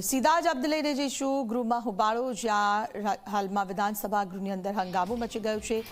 સીધા જ અબ્દ લઈને જઈશું. ગૃહમાં હુબાળો, જ્યાં હાલમાં વિધાનસભા ગૃહની અંદર હંગામો મચી ગયો છે.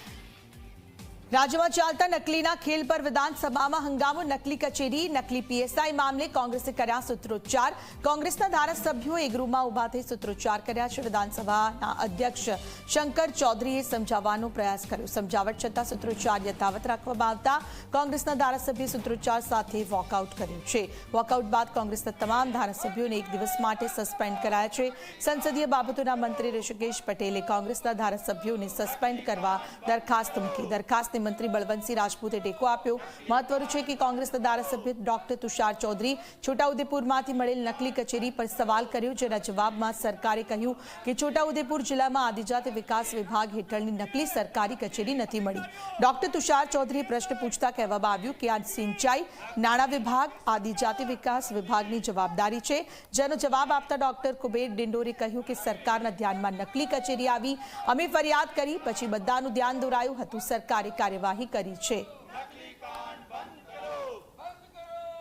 રાજ્યમાં ચાલતા નકલીના ખેલ પર વિધાનસભામાં હંગામો, નકલી કચેરી, નકલી પીએસઆઈ મામલે કોંગ્રેસે કર્યા સૂત્રોચ્ચાર. કોંગ્રેસના ધારાસભ્યોએ ગૃહમાં ઊભા થઈ સૂત્રોચ્ચાર કર્યા છે. વિધાનસભાના અધ્યક્ષ શંકર ચૌધરીએ સમજાવવાનો પ્રયાસ કર્યો. સમજાવટ છતાં સૂત્રોચ્ચાર યથાવત રાખવામાં આવતા કોંગ્રેસના ધારાસભ્યે સૂત્રોચ્ચાર સાથે વોકઆઉટ કર્યું છે. વોકઆઉટ બાદ કોંગ્રેસના તમામ ધારાસભ્યોને એક દિવસ માટે સસ્પેન્ડ કરાયા છે. સંસદીય બાબતોના મંત્રી ઋષિકેશ પટેલે કોંગ્રેસના ધારાસભ્યોને સસ્પેન્ડ કરવા દરખાસ્ત મૂકી. દરખાસ્તને મંત્રી બળવંતસિંહ રાજપૂતે ટેકો આપ્યો. મહત્વનું છે કે કોંગ્રેસના ધારાસભ્ય ડોક્ટર તુષાર ચૌધરી છોટાઉદેપુરમાંથી મળેલ નકલી કચેરી પર સવાલ કર્યો, જેના જવાબમાં સરકારે કહ્યું કે છોટાઉદેપુર જિલ્લામાં આદિજાતિ વિકાસ વિભાગ હેઠળની નકલી સરકારી કચેરી નથી મળી. ડોક્ટર તુષાર ચૌધરીએ પ્રશ્ન પૂછતા કહેવામાં આવ્યું કે આ સિંચાઈ, નાણાં વિભાગ, આદિજાતિ વિકાસ વિભાગની જવાબદારી છે. જેનો જવાબ આપતા ડોક્ટર કુબેર ડિંડોરે કહ્યું કે સરકારના ધ્યાનમાં નકલી કચેરી આવી. અમે ફરિયાદ કરી, પછી બધાનું ધ્યાન દોરાયું હતું સરકારે કાર્યવાહી કરી છે.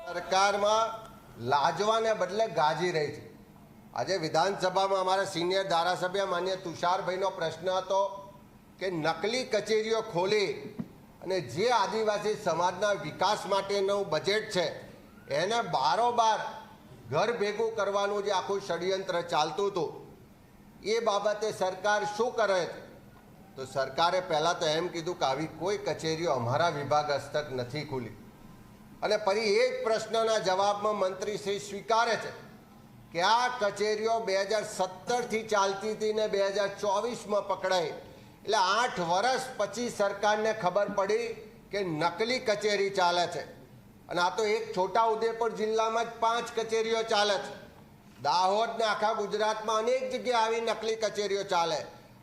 સરકારમાં લાજવાને બદલે ગાજી રહી છે. આજે વિધાનસભામાં અમારા સિનિયર ધારાસભ્ય માન્ય તુષારભાઈનો પ્રશ્ન હતો કે નકલી કચેરીઓ ખોલી અને જે આદિવાસી સમાજના વિકાસ માટેનું બજેટ છે, એને બારોબાર ઘર ભેગું કરવાનું જે આખું ષડયંત્ર ચાલતું હતું, એ બાબતે સરકાર શું કરે છે? તો સરકારે પહેલાં તો એમ કીધું કે આવી કોઈ કચેરીઓ અમારા વિભાગ હસ્તક નથી ખુલી. અને ફરી એ જ પ્રશ્નના જવાબમાં મંત્રીશ્રી સ્વીકારે છે કે આ કચેરીઓ બે હજાર સત્તરથી ચાલતી હતી ને બે હજાર ચોવીસમાં પકડાઈ. એટલે આઠ વર્ષ પછી સરકારને ખબર પડી કે નકલી કચેરી ચાલે છે. અને આ તો એક છોટા ઉદેપુર જિલ્લામાં જ પાંચ કચેરીઓ ચાલે છે. દાહોદ ને આખા ગુજરાતમાં અનેક જગ્યાએ આવી નકલી કચેરીઓ ચાલે.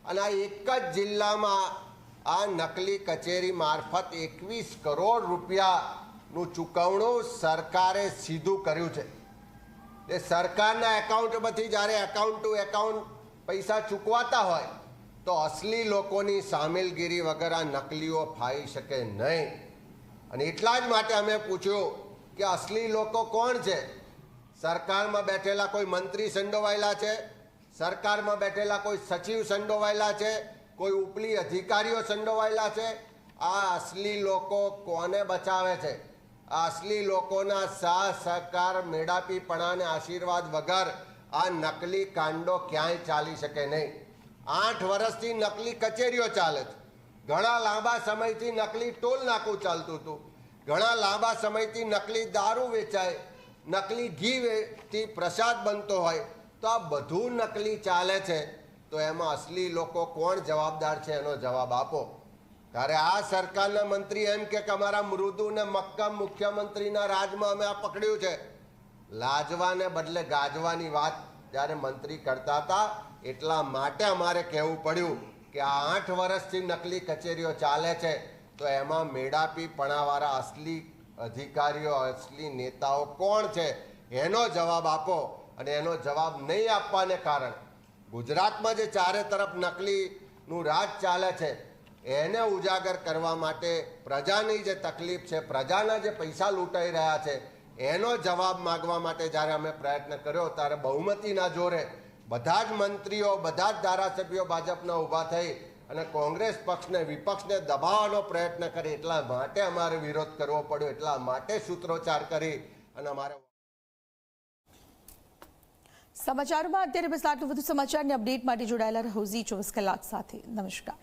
અને આ એક જ જિલ્લામાં આ નકલી કચેરી મારફત એકવીસ કરોડ રૂપિયાનું ચૂકવણું સરકારે સીધું કર્યું છે. એ સરકારના એકાઉન્ટમાંથી જ્યારે એકાઉન્ટ ટુ એકાઉન્ટ પૈસા ચૂકવાતા હોય, તો અસલી લોકોની સામેલગીરી વગર આ નકલીઓ ફાઈ શકે નહીં. અને એટલા જ માટે અમે પૂછ્યું કે અસલી લોકો કોણ છે? સરકારમાં બેઠેલા કોઈ મંત્રી સંડોવાયેલા છે? સરકારમાં બેઠેલા કોઈ સચિવ સંડોવાયેલા છે, કોઈ ઉપલી અધિકારીઓ સંડોવાયેલા છે? આ અસલી લોકો કોને બચાવે છે? આ અસલી લોકોના સાહ સહકાર મેળાપીપણા અને આશીર્વાદ વગર આ નકલી કાંડો ક્યાંય ચાલી શકે નહીં. આઠ વર્ષથી નકલી કચેરીઓ ચાલે છે. ઘણા લાંબા સમયથી નકલી ટોલ નાકું ચાલતું હતું. ઘણા લાંબા સમયથી નકલી દારૂ વેચાય, નકલી ઘી થી પ્રસાદ બનતો હોય. તો આ બધું નકલી ચાલે છે, તો એમાં અસલી લોકો કોણ જવાબદાર છે એનો જવાબ આપો. ત્યારે આ સરકારના મંત્રી એમ કે અમારા મૃદુ ને મક્કમ મુખ્યમંત્રીના રાજમાં અમે આ પકડ્યું છે. લાજવાને બદલે ગાજવાની વાત જ્યારે મંત્રી કરતા હતા, એટલા માટે અમારે કહેવું પડ્યું કે આ આઠ વર્ષથી નકલી કચેરીઓ ચાલે છે, તો એમાં મેળાપી પણાવાળા અસલી અધિકારીઓ, અસલી નેતાઓ કોણ છે? એનો જવાબ આપો. અને એનો જવાબ નહીં આપવાને કારણે ગુજરાતમાં જે ચારે તરફ નકલીનું રાજ ચાલે છે, એને ઉજાગર કરવા માટે પ્રજાની જે તકલીફ છે, પ્રજાના જે પૈસા લૂંટાઈ રહ્યા છે, એનો જવાબ માગવા માટે જ્યારે અમે પ્રયત્ન કર્યો ત્યારે બહુમતીના જોરે બધા જ મંત્રીઓ, બધા જ ધારાસભ્યો ભાજપના ઊભા થઈ અને કોંગ્રેસ પક્ષને, વિપક્ષને દબાવવાનો પ્રયત્ન કરી. એટલા માટે અમારે વિરોધ કરવો પડ્યો, એટલા માટે સૂત્રોચ્ચાર કરી અને અમારે સમાચારોમાં અત્યારે બસ આટલું વધુ સમાચારની અપડેટ માટે જોડાયેલા રહો ઝી ચોવીસ કલાક સાથે. નમસ્કાર.